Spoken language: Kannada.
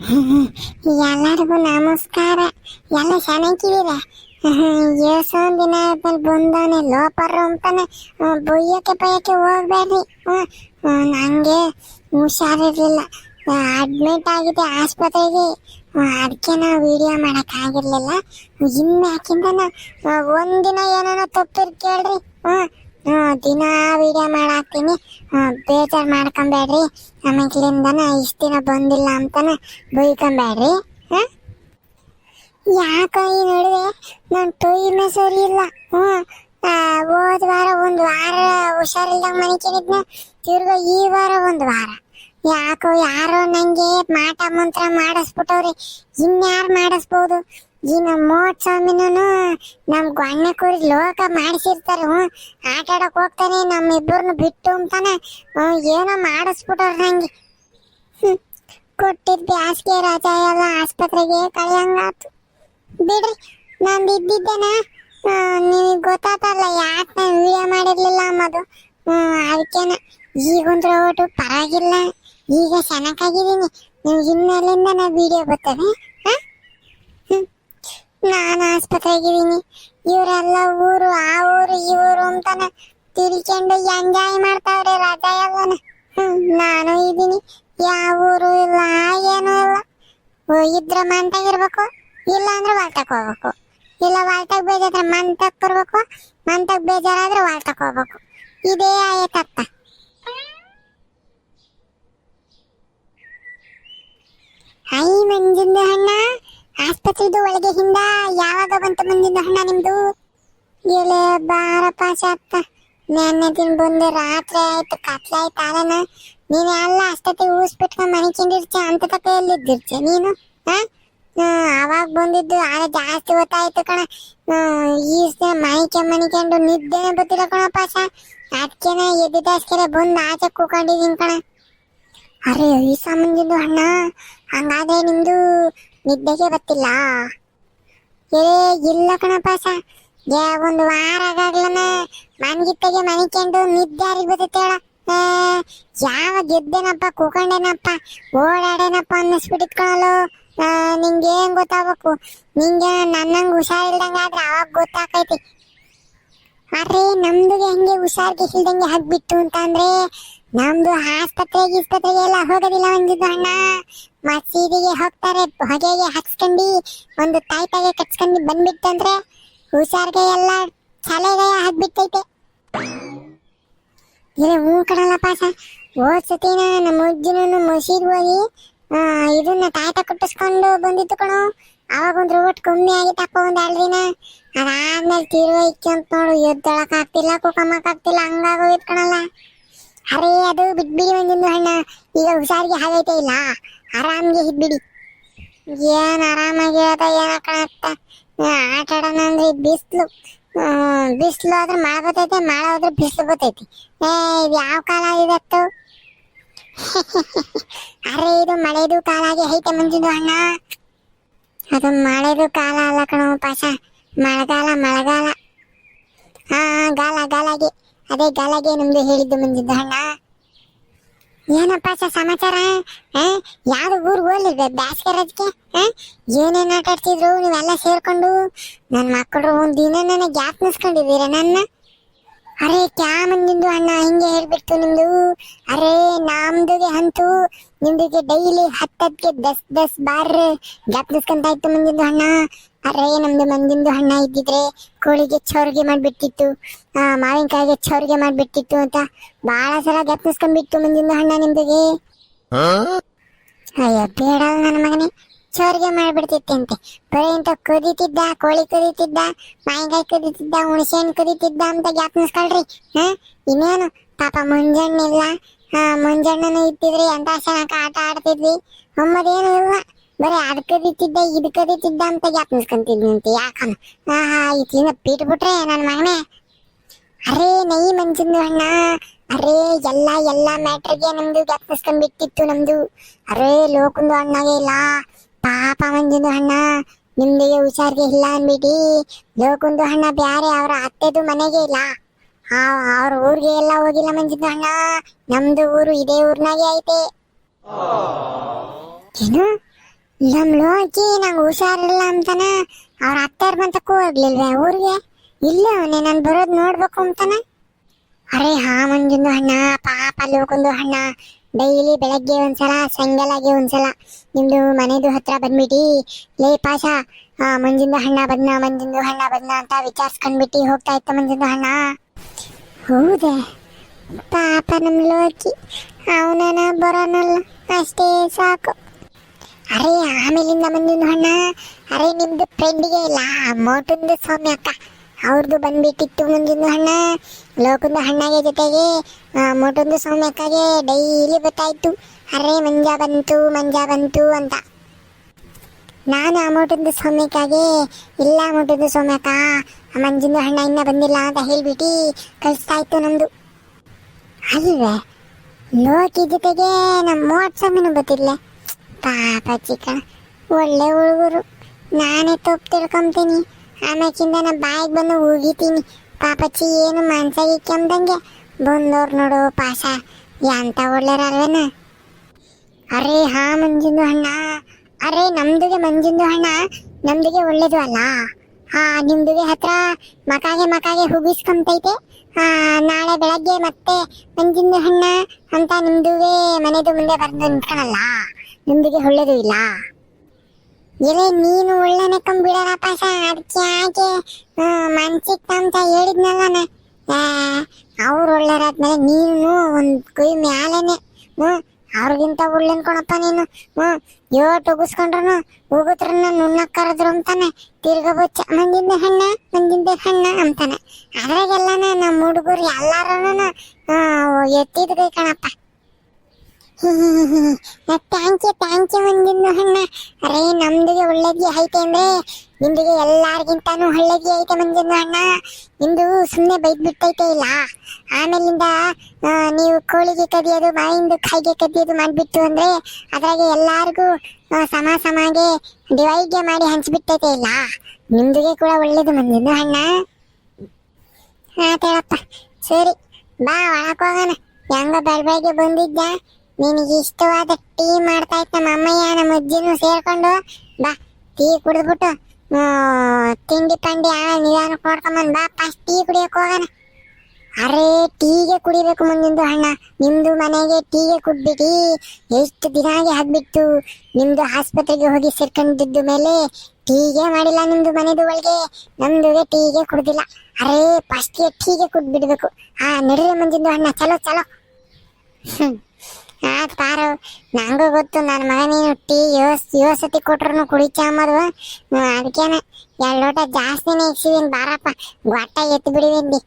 ಎಲ್ಲರಿಗೂ ನಮಸ್ಕಾರ. ಎಲ್ಲ ಚೆನ್ನಾಗಿದ್ದೀರ? ಏಸೋ ದಿನ ಆದ್ಮೇಲೆ ಬಂದವನೆ ಲೋಪರು ಅಂತಾನೆ ಬೊಯ್ಯಕ್ಕೆ ಬಯ್ಯಕ್ಕೆ ಹೋಗ್ಬೇಡ್ರಿ. ಹ್ಮ್, ಆ, ನಂಗೆ ಹುಷಾರಿರ್ಲಿಲ್ಲ. ಅಡ್ಮಿಟ್ ಆಗಿದೆ ಆಸ್ಪತ್ರೆಗೆ. ಅದಕ್ಕೆ ನಾವು ವಿಡಿಯೋ ಮಾಡೋಕ್ಕಾಗಿರ್ಲಿಲ್ಲ. ಇನ್ಯಾಕಿಂದನ ಒಂದಿನ ಏನೇನೋ ತಪ್ಪಿರ್ ಕೇಳ್ರಿ. ಹ್ಞೂ ದಿನ ವಿಡಿಯೋ ಮಾಡಾಕ್ತೀನಿ. ಬೇಜಾರು ಮಾಡ್ಕೊಂಬೇಡ್ರಿ. ಆಮೇಲಿಂದನ ಇಷ್ಟು ದಿನ ಬಂದಿಲ್ಲ ಅಂತಾನೆ ಬೈಕೊಂಬೇಡ್ರಿ. ಹಾಂ? ಯಾಕೋ ಈ ನಡುವೆ ನನ್ನ ಟೊಯ್ನ ಸರಿ ಇಲ್ಲ. ಹ್ಞೂ ಹೋದ ವಾರ ಒಂದು ವಾರ ಹುಷಾರಿಲ್ದಂಗೆ ಕೇಳಿದ್ನ. ತಿರ್ಗ ಈ ವಾರ ಒಂದು ವಾರ. ಯಾಕೋ ಯಾರೋ ನಂಗೆ ಮಾಟ ಮಂತ್ರ ಮಾಡಿಸ್ಬಿಟ್ಟವ್ರಿ. ಇನ್ಯಾರು ಮಾಡಿಸ್ಬೋದು? ಈ ನಮ್ಮ ಮೋಟ್ ಸ್ವಾಮಿನೂ ನಮ್ ಗಣ್ಣ ಕೂರಿ ಲೋಕ ಮಾಡಿಸಿರ್ತಾರೆ. ಹ್ಞೂ ಆಟ ಆಡಕ್ ಹೋಗ್ತಾನೆ ನಮ್ಮಿಬ್ಬರನ್ನ ಬಿಟ್ಟು ಅಂತಾನೆ. ಏನೋ ಮಾಡಿಸ್ಬಿಟ್ರ ನಂಗೆ ಕೊಟ್ಟಿದ್ ಬ್ಯಾಸ್ಗೆ ರಜಾ ಎಲ್ಲ ಆಸ್ಪತ್ರೆಗೆ ಕಳೆಯಂಗಾತು. ಬಿಡ್ರಿ ನಂದು ಇದ್ದಿದ್ದೇನ ನಿಮಗೆ ಗೊತ್ತಾತಲ್ಲ, ಯಾಕೆ ನಾನು ವಿಡಿಯೋ ಮಾಡಿರ್ಲಿಲ್ಲ ಅಮ್ಮದು ಅದಕ್ಕೇನ. ಈಗೊಂದು ಒಟ್ಟು ಪರವಾಗಿಲ್ಲ. ಈಗ ಚೆನ್ನಾಗಿದ್ದೀನಿ ನಿಮ್ಗೆ ಹಿನ್ನೆಲೆಯಿಂದ ನಾ ವಿಡಿಯೋ ಬರ್ತದೆ ಹಾಂ ನಾನು ಆಸ್ಪತ್ರೆಗಿದ್ದೀನಿ. ಇವರೆಲ್ಲ ಊರು, ಆ ಊರು ಊರು ಅಂತಾನೆ ತಿರ್ಕೊಂಡು ಎಂಜಾಯ್ ಮಾಡ್ತಾವ್ರೆ ರಜಾ ನಾನು ಇದ್ದೀನಿ ಯಾವ ಊರು ಇಲ್ಲ, ಏನೂ ಇಲ್ಲ. ಇದ್ರ ಮಂತಾಗಿರ್ಬೇಕು ಇಲ್ಲ ಅಂದ್ರೆ ವಾಲ್ಟಕ್ ಹೋಗ್ಬೇಕು. ಇಲ್ಲ ವಾಲ್ಟಕ್ ಬೇಜಾದ್ರೆ ಮಂತಕ್ ಬರ್ಬೇಕು ಮಂತಕ್ ಬೇಜಾರಾದ್ರೆ ವಾಲ್ಟಕ್ ಹೋಗ್ಬೇಕು. ಇದೇ ಆಯತತ್ತ. ಹೈ ಮಂಜಿಂದ ಆಸ್ಪತ್ರೆದು ಒಳಗೆ ಹಿಂದ ಯಾವಾಗ ಬಂತು ಮುಂದಿನ ಹಣ ನಿಮ್ದು? ಎಲೆ ಬಾರಪ್ಪ ಅತ್ತ ನೆನ್ನೆ ದಿನ ಬಂದು ರಾತ್ರಿ ಆಯ್ತು, ಕತ್ಲೆ ಆಯ್ತು ಆಲನ ನೀನು ಎಲ್ಲ ಅಷ್ಟೊತ್ತಿ ಊಸ್ಬಿಟ್ಕೊಂಡು ಚಿಂದಿರ್ಚ ಅಂತ ತಕ ಎಲ್ಲಿದ್ದಿರ್ಚೆ ನೀನು? ಅವಾಗ ಬಂದಿದ್ದು ಆಗ ಜಾಸ್ತಿ ಹೊತ್ತಾಯ್ತು ಕಣ. ಈ ಮೈಕೆ ಮನಿಕೊಂಡು ನಿದ್ದೆ ಬರ್ತಿಲ್ಲ ಕಣ ಸ ಅದಕ್ಕೆನ ಎದ್ದಿದ್ದಾಸ್ಕೆರೆ ಬಂದು ಆಚೆ ಕೂಕೊಂಡಿದ್ದೀನಿ ಕಣ. ಅರೆ ಈ ಸಾಮಂಜಿದ್ದು ಅಣ್ಣ ಹಂಗಾದ್ರೆ ನಿಮ್ದು ನಿದ್ದೆಗೆ ಬತ್ತಿಲ್ಲ? ಏ, ಇಲ್ಲ ಕಣಪ್ಪ ಸ. ಒಂದು ವಾರ ಆಗಾಗ್ಲನ ಮನ್ಗಿತ್ತಗೆ ಮನಿಕೊಂಡು ನಿದ್ದೆ ಯಾರಿಗೆ ಬರ್ತೈತೆ ಯಾವ ಗೆದ್ದೇನಪ್ಪ, ಕೂಕೊಂಡೇನಪ್ಪ, ಓಡಾಡೇನಪ್ಪ ಅನ್ನಿಸ್ಬಿಟ್ಟಿತ್ಕೊಳ್ಳಲು ನಿಂಗೆ ಏನ್ ಗೊತ್ತಾಗ್ಬೇಕು? ನಿಂಗೆ ನನ್ನಂಗ್ ಹುಷಾರಿಲ್ದಂಗೆ ಆದ್ರೆ ಅವಾಗ ಗೊತ್ತಾಕೈತಿ ಆದ್ರೆ ನಮ್ದು ಹೆಂಗೆ ಹುಷಾರಿಗೆ ಇಲ್ದಂಗೆ ಹಾಕ್ಬಿಟ್ಟು ಅಂತ ಅಂದ್ರೆ ನಮ್ದು ಆಸ್ಪತ್ರೆ ಗಿಸ್ಪತ್ರೆಗೆ ಎಲ್ಲ ಹೋಗೋದಿಲ್ಲ ಒಂದಿದ್ದು ಅಣ್ಣ. ಮಸೀದಿಗೆ ಹೋಗ್ತಾರೆ, ಹೊಗೆಗೆ ಹಚ್ಕೊಂಡು, ಒಂದು ತಾಯ್ತಾಗೆ ಕಚ್ಕೊಂಡು ಬಂದ್ಬಿಟ್ಟಂದ್ರೆ ಹುಷಾರ್ಗೆ ಎಲ್ಲ ತಲೆಗೆ ಹಾಕ್ಬಿಟ್ಟೈತೆ ಇದು ಹೂ ಕಡಲ್ಲ ಪಾಸ ಹೋದ ಸತಿನ ನಮ್ಮ ಅಜ್ಜಿನೂ ಮಸೀದ್ ಹೋಗಿ ಇದನ್ನ ತಾಯ್ತ ಕುಟ್ಟಿಸ್ಕೊಂಡು ಬಂದಿತ್ತು ಕಣೋ. ಅವಾಗ ಒಂದು ರೋಟ್ ಕಮ್ಮಿ ಆಗಿತ್ತಪ್ಪ ಒಂದ್ ಎರಡು ದಿನ ಅದಾದ್ಮೇಲೆ ತೀರ್ವೈಕೆ ಅಂತ ನೋಡು, ಎದ್ದೊಳಕ್ ಆಗ್ತಿಲ್ಲ, ಕುಕಮಕ್ ಆಗ್ತಿಲ್ಲ ಹಂಗಾಗೋಯ್ತು ಕಣಲ್ಲ. ಅರೇ, ಅದು ಬಿಟ್ಬಿಡಿ ಒಂದೊಂದು ಹಣ್ಣ ಈಗ ಹುಷಾರಿಗೆ ಆಗೈತೆ ಇಲ್ಲ. ಆರಾಮ್ಗೆ ಇದ್ಬಿಡಿ. ಏನ್ ಆರಾಮಾಗಿ ಅದ, ಏನ ಕಾಣತ್ತ. ಆಟ ಆಡೋಣ ಅಂದ್ರೆ ಬಿಸ್ಲು. ಬಿಸ್ಲು ಆದ್ರೆ ಮಳೆ ಗೊತ್ತೈತೆ ಮಳೆ ಹೋದ್ರೆ ಬಿಸ್ಲು ಬರ್ತೈತಿ. ಏ, ಇದು ಯಾವ ಕಾಲ ಇದತ್ತು ಅರೆ, ಇದು ಮಳೆದು ಕಾಲ ಆಗಿ ಐತೆ ಮಂಜುದು ಅಣ್ಣ. ಅದು ಮಳೆದು ಕಾಲ ಅಲ್ಲ ಕಣ ಪಾಸ ಮಳೆಗಾಲ ಮಳೆಗಾಲ. ಹಾ, ಗಾಲ, ಗಾಲಾಗೆ. ಅದೇ ಗಾಲಾಗೆ ನಮ್ದು ಹೇಳಿದ್ದು ಮುಂದಿದ್ದ ಅಣ್ಣ. ಏನಪ್ಪ ಸ ಸಮಾಚಾರ? ಯಾವ್ದು ಊರು ಹೋಗ್ಲಿ ಬ್ಯಾಸ್ಗೆ ರಜಕ್ಕೆ? ಏನೇನ್ ಆಟಾಡ್ತಿದ್ರು ನೀವೆಲ್ಲ ಸೇರ್ಕೊಂಡು? ನನ್ನ ಮಕ್ಕಳು ಒಂದ್ ದಿನ ನನಗೆ ಗ್ಯಾಪ್ ನನ್ನ? ಅರೆ ಕ್ಯಾ ಮಂದಿಂದು ಅಣ್ಣ ಹಿಂಗೆ ಹೇಳ್ಬಿಟ್ಟು ನಿಮ್ದು? ಅರೆ ನಮ್ದುಗೆ ಅಂತು ನಿಮ್ದುಗೆ ಡೈಲಿ ಹತ್ತಕ್ಕೆ ದಸ್ ದಸ್ ಬಾರ್ ಗ್ಯಾಪ್ ನಿಸ್ಕೊಂತ ಇತ್ತು ಮಂದಿಂದು ಅಣ್ಣ. ಅರೆ ನಮ್ದು ಮಂದಿಂದು ಅಣ್ಣ ಇದ್ದಿದ್ರೆ ಕೋಳಿಗೆ ಚೌರ್ಗೆ ಮಾಡ್ಬಿಟ್ಟಿತ್ತು. ಆ ಮಾವಿನಕಾಯಿಗೆ ಚೌರ್ಗೆ ಮಾಡ್ಬಿಟ್ಟಿತ್ತು ಅಂತ ಬಹಳ ಸಲ ಗ್ಯಾಪ್ ನಿಸ್ಕೊಂಡ್ಬಿಟ್ಟು ಮಂದಿಂದು ಅಣ್ಣ ನಿಮ್ದುಗೆ. ಅಯ್ಯ ಬೇಡ ನನ್ನ ಮಗನೇ. ಚೋರಿಗೆ ಮಾಡ್ಬಿಡ್ತಿತ್ತಂತೆ. ಬರೀ ಇಂತ ಕದೀತಿದ್ದ, ಕೋಳಿ ಕುದಿತಿದ್ದ ಮಾಯಿಗಾಯಿ ಕುದಿತಿದ್ದ, ಹುಣಸೆಹಣ್ಣು ಕುದಿತಿದ್ದ ಅಂತ ಜ್ಞಾಪನಿಸ್ಕೊಳ್ರಿ ಹಾ? ಇನ್ನೇನು? ಪಾಪ ಇಲ್ಲ ಹಾ ಮುಂಜಣ್ಣನು ಇಟ್ಟಿದ್ರಿ ಅಂತ ಚೆನ್ನಾಗ ಆಟ ಆಡ್ತಿದ್ವಿ. ಅಮ್ಮದೇನು ಇಲ್ಲ. ಬರೀ ಅದ್ ಕದೀತಿದ್ದ, ಇದ್ ಕದೀತಿದ್ದ ಅಂತ ಜ್ಞಾಪನಿಸ್ಕೊಂತಿದ್ನಂತೆ ಯಾಕನ ಹಾ ಹಾ ಇತ್ತಿನ ಪೀಟ್ ಬಿಟ್ರೆ ನನ್ನ ಮಗನೇ. ಅರೇ ನೈ ಮಂಜಿಂದು ಅಣ್ಣ. ಅರೇ, ಎಲ್ಲ ಎಲ್ಲ ಮ್ಯಾಟ್ರಿಗೆ ನಮ್ದು ಜ್ಞಾಪನಿಸ್ಕೊಂಡ್ ಬಿಟ್ಟಿತ್ತು ನಮ್ದು. ಅರೇ, ಲೋಕಂದು ಅಣ್ಣಗೆ ಇಲ್ಲ. ಪಾಪ ಮಂಜಿಂದು ಅಣ್ಣ ನಿಮ್ದಿಗೆ ಹುಷಾರ್ಗೆ ಇಲ್ಲ ಅನ್ಬಿಟ್ಟು ಲೋಕೊಂದು ಅಣ್ಣ ಬ್ಯಾರೆ, ಅವ್ರ ಅತ್ತೆದು ಮನೆಗೆ ಇಲ್ಲ. ಅವ್ರ ಊರಿಗೆ ಎಲ್ಲ ಹೋಗಿಲ್ಲ ಮಂಜಿಂದು ಅಣ್ಣ. ನಮ್ದು ಊರು ಇದೇ ಊರ್ನಾಗೆ ಐತೆ. ಏನು? ನಮ್ ಲೋಕಿ ನಂಗೆ ಹುಷಾರಿಲ್ಲ ಅಂತಾನ? ಅವ್ರ ಅತ್ತೆ ಬಂತಕ್ಕೂ ಹೋಗ್ಲಿಲ್ವೇ ಊರಿಗೆ? ಇಲ್ಲ ಅವನೇ, ನಾನು ಬರೋದ್ ನೋಡ್ಬೇಕು ಅಂತಾನ? ಅರೆ ಹಾ ಮಂಜುಂದು ಅಣ್ಣ, ಪಾಪ ಲೋಕುಂದು ಹಣ್ಣ ಡೈಲಿ ಬೆಳಗ್ಗೆ ಒಂದ್ಸಲ ಸಂಗಲಾಗಿ ಒಂದ್ಸಲ. ನಿಮ್ದು ಮನೆದು ಹತ್ರ ಬಂದ್ಬಿಟ್ಟು ಲೇ ಪಾಸ ಮಂಜಿಂದು ಹಣ್ಣ ಬದ್ನ, ಮಂಜಿಂದು ಹಣ್ಣ ಬದ್ನ ಅಂತ ವಿಚಾರಿಸ್ಕೊಂಡ್ಬಿಟ್ಟು ಹೋಗ್ತಾ ಇತ್ತ ಮಂಜಿಂದ ಹಣ್ಣ ಹೌದೆ? ಪಾಪ ನಮ್ ಲೋಕಿ ಅವನ ಬರೋನಲ್ಲ, ಅಷ್ಟೇ ಸಾಕು. ಅರೆ, ಆಮೇಲಿಂದ ಮಂಜಿಂದು ಹಣ್ಣ ಅರೆ, ನಿಮ್ದು ಫ್ರೆಂಡಿಗೆ ಇಲ್ಲ ಮೋಟುಂದು ಸೌಮ್ಯ ಅಕ್ಕ ಅವ್ರದ್ದು ಬಂದ್ಬಿಟ್ಟಿತ್ತು ಮುಂದಿನ ಹಣ್ಣ ಲೋಕದ ಹಣ್ಣಾಗೆ ಜೊತೆಗೆ ಆ, ಮೋಟೊಂದು ಸೌಮ್ಯಕ್ಕಗೆ ಡೈಲಿ ಗೊತ್ತಾಯ್ತು. ಅರೆ ಮಂಜ ಬಂತು ಮಂಜ ಬಂತು ಅಂತ. ನಾನು ಆ ಮೋಟೊಂದು ಸೌಮ್ಯಕ್ಕಾಗೆ ಇಲ್ಲ ಮೋಟೊಂದು ಸೌಮ್ಯಕ್ಕ ಆ ಮಂಜಿನ ಹಣ್ಣ ಇನ್ನ ಬಂದಿಲ್ಲ ಅಂತ ಹೇಳ್ಬಿಟ್ಟು ಕಳಿಸ್ತಾ ಇತ್ತು ನಮ್ದು. ಅಲ್ವೇ? ಲೋಕಿ ಜೊತೆಗೆ ನಮ್ಮ ಮೋಟ್ ಸ್ವಾಮಿನೂ ಗೊತ್ತಿಲ್ಲ. ಪಾಪ ಚಿಕ್ಕ ಒಳ್ಳೆ ಹುಡುಗರು. ನಾನೇ ತಪ್ಪು ತಿಳ್ಕೊಂತೀನಿ. ಆಮ್ಯಾಕಿಂದ ನಾ ಬಾಯಿಗೆ ಬಂದು ಹೋಗಿತೀನಿ ಪಾಪಚ್ಚಿ ಏನು ಮನ್ಸಾಗಿ ಕೆಮ್ದಂಗೆ ಬಂದವ್ರು ನೋಡು ಪಾಸ ಎಂತ ಒಳ್ಳೆರಲ್ವೇನ ಅರೇ ಹಾ ಮಂಜುಂದು ಹಣ್ಣ ಅರೇ ನಮ್ದುಗೆ ಮಂಜುಂದು ಅಣ್ಣ. ನಮ್ದುಗೆ ಒಳ್ಳೇದು ಅಲ್ಲ. ಹಾ, ನಿಮ್ದುಗೆ ಹತ್ರ ಮಕಾಗೆ ಮಕಾಗೆ ಹುಗಿಸ್ಕೊಂತೈತೆ ಹಾ, ನಾಳೆ ಬೆಳಗ್ಗೆ ಮತ್ತೆ ಮಂಜುಂದು ಹಣ್ಣ ಅಂತ ನಿಮ್ದುಗೆ ಮನೆದು ಮುಂದೆ ಬರ್ದು ನಿಂತ್ಕೊಳಲ್ಲ ನಿಮ್ದುಗೆ ಒಳ್ಳೇದು ಇಲ್ಲ. ಎಲೆ ನೀನು ಒಳ್ಳೆನೆ ಕಂಬಿಡರ ಪಾಸ ಅದಕ್ಕೆ ಯಾಕೆ ಮನ್ಸಿಕ್ ತಂತ ಹೇಳಿದ್ನಲ್ಲ ಅವ್ರು ಒಳ್ಳೆರಾದ್ಮೇಲೆ ನೀನು ಒಂದ್ ಕೈ ಮ್ಯಾಲೇನೆ ಹ್ಞೂ ಅವ್ರಿಗಿಂತ ಒಳ್ಳೆ ಅನ್ಕೊಳಪ್ಪ ನೀನು, ಹ್ಮ್ ಇವತ್ತು ಉಗಿಸ್ಕೊಂಡ್ರು ಉಗುತ್ರನ್ನ ನುಣ್ಣ ಕರೆದ್ರು ಅಂತಾನೆ, ತಿರ್ಗ ಬೊಚ್ಚ ಮಂಜಿಂದ ಹಣ್ಣ ಮಂಜಿಂದ ಹಣ್ಣ ಅಂತಾನೆ. ಅದ್ರಾಗೆಲ್ಲನ ನಮ್ಮ ಹುಡುಗರು ಎಲ್ಲಾರನು ಎತ್ತಿದ್ರಿ ಕಣಪ್ಪ. ಥ್ಯಾಂಕ್ ಯು ಥ್ಯಾಂಕ್ ಯು ಮಂಜಿಂದು ಅಣ್ಣ ಅರೆ, ನಮ್ದಿಗೆ ಒಳ್ಳೇದಿ ಐತೆ ಅಂದ್ರೆ ನಿಮ್ದಿಗೆ ಎಲ್ಲಾರ್ಗಿಂತಾನು ಒಳ್ಳೇದಿ ಐತೆ ಮಂಜಿಂದು ಅಣ್ಣ ನಿಮ್ದು ಸುಮ್ಮನೆ ಬೈದ್ ಬಿಟ್ಟೈತೆ ಇಲ್ಲ. ಆಮೇಲಿಂದ ನೀವು ಕೋಳಿಗೆ ಕದಿಯೋದು, ಬಾಯಿಂದ ಕಾಯಿಗೆ ಕದಿಯೋದು ಮಾಡಿಬಿಟ್ಟು ಅಂದ್ರೆ ಅದ್ರಾಗೆ ಎಲ್ಲಾರ್ಗೂ ಸಮ ಸಮಾಗೆ ಡಿವೈಡ್ಗೆ ಮಾಡಿ ಹಂಚ್ಬಿಟ್ಟೈತೆ ಇಲ್ಲ. ನಿಮ್ದಿಗೆ ಕೂಡ ಒಳ್ಳೇದು ಅಣ್ಣ ಹಾ ಆತೇಳಪ್ಪ ಸರಿ, ಬಾ ಒಳಕ್ ಹೋಗೋಣ. ಹೆಂಗ ಬೆಳಬೆಳಗ್ಗೆ ಬಂದಿದ್ದ ನಿನಗೆ ಇಷ್ಟವಾದ ಟೀ ಮಾಡ್ತಾ ಇತ್ತು ನಮ್ಮ ಅಮ್ಮಯ್ಯ, ನಮ್ಮ ಅಜ್ಜಿನೂ ಸೇರ್ಕೊಂಡು. ಬಾ, ಟೀ ಕುಡಿದ್ಬಿಟ್ಟು ತಿಂಡಿ ಪಂಡಿ ಆ ನಿಧಾನ ಕೊಡ್ಕೊಂಬಂದು ಬಾ, ಫಸ್ಟ್ ಟೀ ಕುಡಿಯೋಕೆ ಹೋಗೋಣ. ಅರೆ, ಟೀಗೆ ಕುಡಿಬೇಕು ಮುಂದಿಂದು ಅಣ್ಣ. ನಿಮ್ದು ಮನೆಗೆ ಟೀಗೆ ಕುಡ್ಬಿಟ್ಟು ಎಷ್ಟು ದಿನ ಆಗಿ ಆಗ್ಬಿಟ್ಟು ನಿಮ್ದು ಆಸ್ಪತ್ರೆಗೆ ಹೋಗಿ ಸೇರ್ಕೊಂಡಿದ್ದು ಮೇಲೆ ಟೀಗೆ ಮಾಡಿಲ್ಲ ನಿಮ್ದು ಮನೆದು ಒಳಗೆ. ನಮ್ದುಗೆ ಟೀಗೆ ಕುಡ್ದಿಲ್ಲ. ಅರೇ, ಫಸ್ಟ್ಗೆ ಟೀಗೆ ಕುಡ್ಬಿಡ್ಬೇಕು. ಆ, ನಡಿರೆ ಮುಂದಿಂದು ಅಣ್ಣ. ಚಲೋ ಚಲೋ. ಹ್ಮ್. ಆತ್ ಪಾರು ನಂಗೂ ಗೊತ್ತು ನನ್ನ ಮಗ ನೀನು ಟೀ ಯೋಸ್ ಯೋಸತಿ ಕೊಟ್ರು ಕುಡಿಚ ಅಂಬದು ಅದಕ್ಕೇನೆ ಎರಡು ಲೋಟ ಜಾಸ್ತಿನೇ ಇಕ್ಸಿದೀನಿ ಬಾರಪ್ಪ ಗೊಟ್ಟ ಎತ್ತು ಬಿಡಿವೇಂದಿ